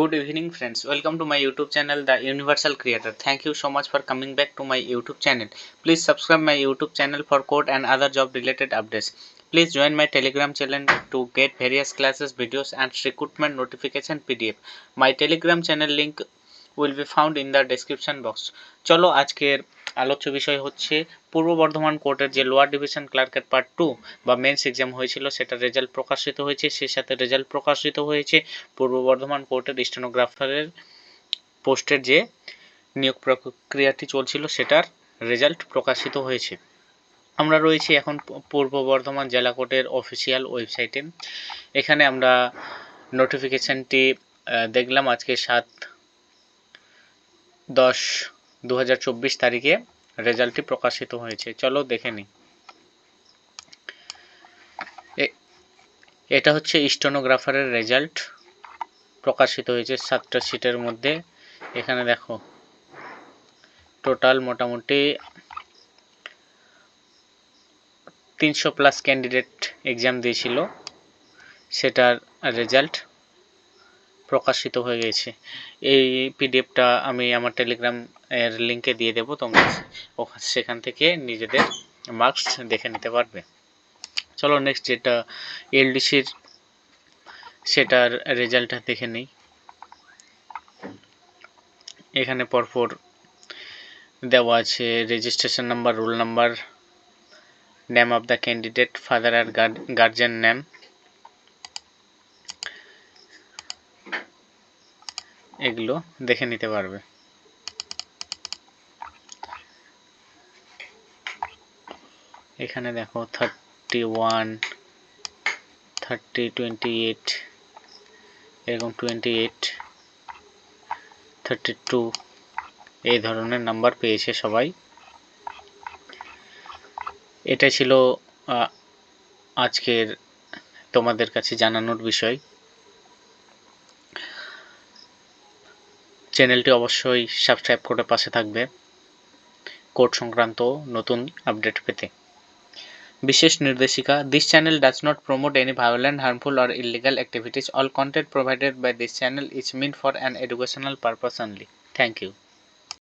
Good evening, friends. Welcome to my YouTube channel, The Universal Creator. Thank you so much for coming back to my YouTube channel. Please subscribe my YouTube channel for code and other job related updates. Please join my Telegram channel to get various classes, videos, and recruitment notification PDF. My Telegram channel link will be found in the description box. চলো আজকের আলোচ্য বিষয় হচ্ছে, পূর্ব বর্ধমান কোর্টের যে lower division ক্লার্কের part two বা mains exam হয়েছিল, সেটা রেজাল্ট প্রকাশিত হয়েছে সেই সাথে রেজাল্ট প্রকাশিত হয়েছে। পূর্ব বর্ধমান কোর্টের স্টেনোগ্রাফারের পোস্টের যে নিয়োগ প্রক্রিয়াটি চলছিল, সেটার রেজাল্ট প্রকাশিত হয়েছে। আমরা রয়েছি এখন পূর্ব বর্ধমান জেলা কোর্টের অফিসিয়াল ওয়েবসাইটে এখানে আমরা নোটিফিকেশানটি দেখলাম আজকে সাত দশ দু হাজার চব্বিশ তারিখে রেজাল্টটি প্রকাশিত হয়েছে। চলো দেখে নিই এটা হচ্ছে স্টোনোগ্রাফারের রেজাল্ট প্রকাশিত হয়েছে সাতটা সিটের মধ্যে। এখানে দেখো, টোটাল মোটামুটি তিনশো প্লাস ক্যান্ডিডেট এক্সাম দিয়েছিল। সেটার রেজাল্ট প্রকাশিত হয়ে গেছে। এই পিডিএফটা আমি আমার টেলিগ্রাম এর লিঙ্কে দিয়ে দেবো। তোমরা সেখান থেকে নিজেদের মার্কস দেখে নিতে পারবে। চলো নেক্সট যেটা এলডিসির সেটার রেজাল্টটা দেখে নিই। এখানে পরপর দেওয়া আছে registration number roll number name of the candidate father R guardian name এগুলো দেখে নিতে পারবে। এখানে দেখো thirty one thirty twenty eight এরকম টোয়েন্টি এইট থার্টি টু এই ধরনের নাম্বার পেয়েছে সবাই। এটা ছিল আজকের তোমাদের কাছে জানানোর বিষয়। চ্যানেলটি অবশ্যই সাবস্ক্রাইব করে পাশে থাকবে। কোড সংক্রান্ত নতুন আপডেট পেতে। বিশেষ নির্দেশিকা this channel does not promote any violent harmful or illegal activities all content provided by this channel is meant for an educational purpose only thank you